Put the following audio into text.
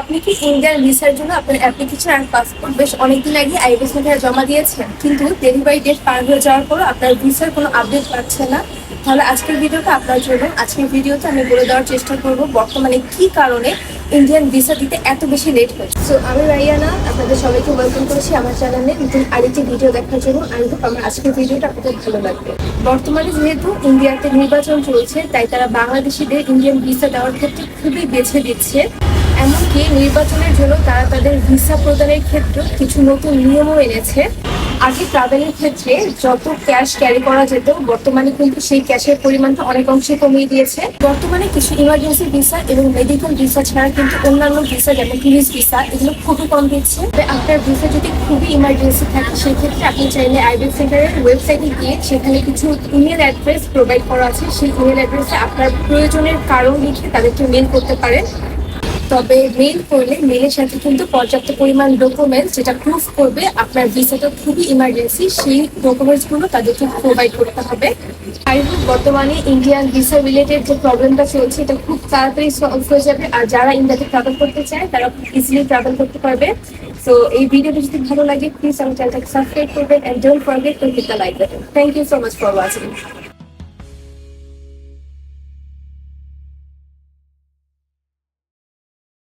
আপনি কি ইন্ডিয়ান ভিসার জন্য আপনার অ্যাপ্লিকেশন আর পাসপোর্ট বেশ অনেকদিন আগে আইবিএস মেঘায় জমা দিয়েছেন? কিন্তু ডেলিভারি ডেট পার হয়ে যাওয়ার পরও আপনার ভিসার কোনো আপডেট পাচ্ছে না। তাহলে আজকের ভিডিওটা আপনার জন্য, আজকের ভিডিওতে আমি বলে দেওয়ার চেষ্টা করব বর্তমানে কি কারণে ইন্ডিয়ান ভিসা দিতে এত বেশি লেট হচ্ছে সো আমি রাইয়ানা, আপনাদের সবাইকে ওয়েলকাম করছি আমার চ্যানেলে নতুন আরেকটি ভিডিও দেখার জন্য। আমি হোপ আমার আজকের ভিডিওটা আপনাদের ভালো লাগবে। বর্তমানে যেহেতু ইন্ডিয়াতে নির্বাচন চলছে, তাই তারা বাংলাদেশিদের ইন্ডিয়ান ভিসা দেওয়ার ক্ষেত্রে খুবই বেছে দিচ্ছে এমনকি নির্বাচনের জন্য তারা তাদের ভিসা প্রদানের ক্ষেত্রে কিছু নতুন নিয়মও এনেছে। আগে ট্রাভেলের ক্ষেত্রে যত ক্যাশ ক্যারি করা যেত, বর্তমানে কিন্তু সেই ক্যাশের পরিমাণটা অনেক অংশে কমিয়ে দিয়েছে। বর্তমানে কিছু ইমার্জেন্সি ভিসা এবং মেডিকেল ভিসা ছাড়া কিন্তু অন্যান্য ভিসা যেমন টুরিস্ট ভিসা এগুলো খুবই কম দিচ্ছে। আপনার ভিসা যদি খুবই ইমার্জেন্সি থাকে, সেক্ষেত্রে আপনি চাইলে আইবি সেন্টারের ওয়েবসাইটে গিয়ে সেখানে কিছু ইমেল অ্যাড্রেস প্রোভাইড করা আছে। সেই ইমেল অ্যাড্রেসে আপনার প্রয়োজনের কারণ লিখে তাদেরকে মেল করতে পারেন। তবে মেল করলে মেলের সাথে কিন্তু পর্যাপ্ত পরিমাণ ডকুমেন্টস যেটা প্রুফ করবে আপনার ভিসাটা খুবই ইমার্জেন্সি সেই ডকুমেন্টসগুলো তাদেরকে প্রোভাইড করতে হবে। হোপ বর্তমানে ইন্ডিয়ান ভিসা রিলেটেড যে প্রবলেমটা চলছে, এটা খুব তাড়াতাড়ি সলভ হয়ে যাবে। আর যারা ইন্ডিয়াতে ট্রাভেল করতে চায়, তারা খুব ইজিলি ট্রাভেল করতে পারবে। সো এই ভিডিওটা যদি ভালো লাগে প্লিজ আমার চ্যানেলটাকে সাবস্ক্রাইব করবেন and don't forget to hit the like button thank you so much for watching